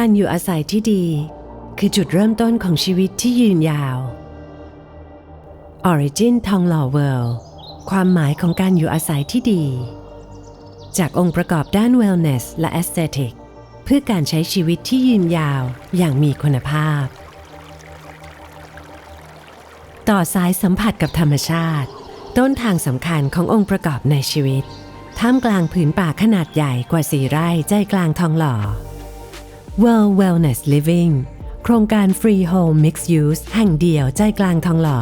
การอยู่อาศัยที่ดี คือจุดเริ่มต้นของชีวิตที่ยืนยาว Origin ทองหล่อเวิลด์ความหมายของการอยู่อาศัยที่ดี จากองค์ประกอบด้าน Wellness และ Aesthetic เพื่อการใช้ชีวิตที่ยืนยาวอย่างมีคุณภาพ ต่อสายสัมผัสกับธรรมชาติ ต้นทางสำคัญขององค์ประกอบในชีวิต ท่ามกลางผืนป่าขนาดใหญ่กว่าสี่ไร่ใจกลางทองหล่อ World Wellness Living โครงการ Free Home Mixed Use แห่งเดียวใจกลางทองหล่อ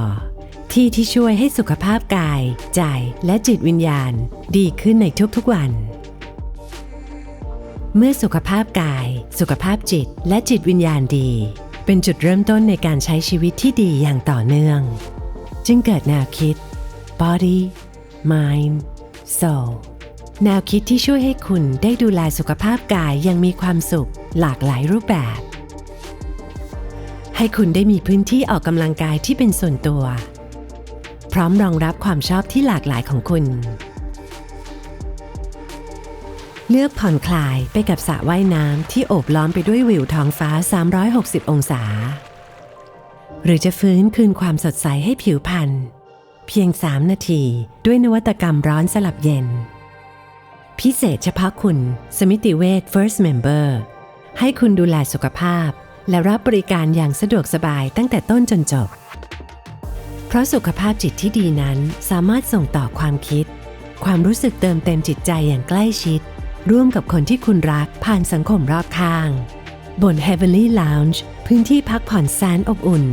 ที่ที่ช่วยให้สุขภาพกาย ใจ และจิตวิญญาณ ดีขึ้นในทุกๆวัน เมื่อสุขภาพกาย สุขภาพจิต และจิตวิญญาณดี เป็นจุดเริ่มต้นในการใช้ชีวิตที่ดีอย่างต่อเนื่อง จึงเกิดแนวคิด body mind soul แนวคิดที่ช่วยให้คุณได้ดูแลสุขภาพกายอย่างมีความสุข หลากหลายรูปแบบ ให้คุณได้มีพื้นที่ออกกำลังกายที่เป็นส่วนตัว พร้อมรองรับความชอบที่หลากหลายของคุณ เลือกผ่อนคลายไปกับสระว่ายน้ำที่โอบล้อมไปด้วยวิวท้องฟ้า 360 องศา หรือจะฟื้นคืนความสดใสให้ผิวพรรณเพียง 3 นาทีด้วยนวัตกรรมร้อนสลับเย็น พิเศษเฉพาะคุณ สมิติเวช First Member ให้คุณดูแลสุขภาพ และรับบริการอย่างสะดวกสบายตั้งแต่ต้นจนจบ เพราะสุขภาพจิตที่ดีนั้นสามารถส่งต่อความคิด ความรู้สึกเติมเต็มจิตใจอย่างใกล้ชิด ร่วมกับคนที่คุณรักผ่านสังคมรอบข้าง บน Heavenly Lounge พื้นที่พักผ่อนแสนอบอุ่น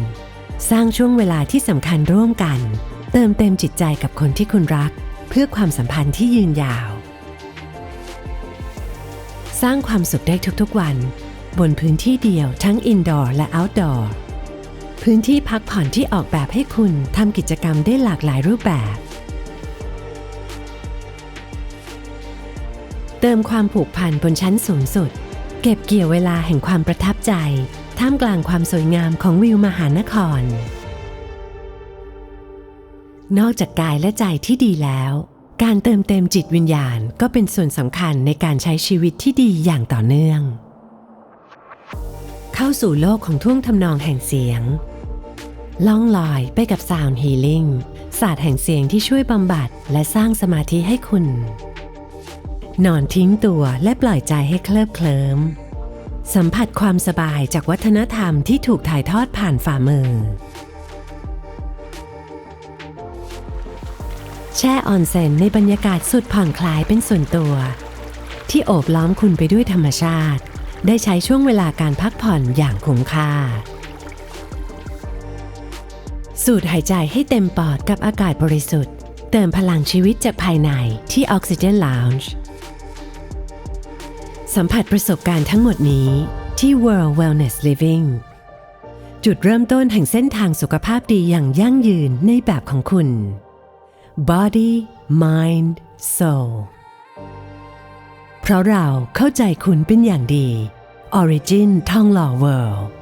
สร้างช่วงเวลาที่สำคัญร่วมกัน เติมเต็มจิตใจกับคนที่คุณรัก เพื่อความสัมพันธ์ที่ยืนยาว สร้างความสุขได้ทุกๆวัน บนพื้นที่เดียวทั้ง Indoor และ Outdoor พื้นที่พักผ่อนที่ออกแบบให้คุณทำกิจกรรมได้หลากหลายรูปแบบ เติมความผูกพันบนชั้นสูงสุด เก็บเกี่ยวเวลาแห่งความประทับใจ ท่ามกลางความสวยงามของวิวมหานคร นอกจากกายและใจที่ดีแล้ว การเติมเต็มจิตวิญญาณก็เป็นส่วนสำคัญในการใช้ชีวิตที่ดีอย่างต่อเนื่อง เข้าสู่โลกของท่วงทำนองแห่งเสียง ล่องลอยไปกับ Sound Healing ศาสตร์แห่งเสียงที่ช่วยบำบัดและสร้างสมาธิให้คุณ นอนทิ้งตัวและปล่อยใจให้เคลิบเคลิ้มสัมผัสความสบายจากวัฒนธรรมที่ถูกถ่ายทอดผ่านฝ่ามือ แช่ออนเซ็นในบรรยากาศสุดผ่อนคลายเป็นส่วนตัว ที่โอบล้อมคุณไปด้วยธรรมชาติ ได้ใช้ช่วงเวลาการพักผ่อนอย่างคุ้มค่า สูดหายใจให้เต็มปอดกับอากาศบริสุทธิ์ เติมพลังชีวิตจากภายในที่ Oxygen Lounge สัมผัสประสบการณ์ทั้งหมดนี้ที่ World Wellness Living จุดเริ่มต้นแห่งเส้นทางสุขภาพดีอย่างยั่งยืนในแบบของคุณ Body Mind Soul เพราะเราเข้าใจคุณเป็นอย่างดี Origin ทองหล่อ World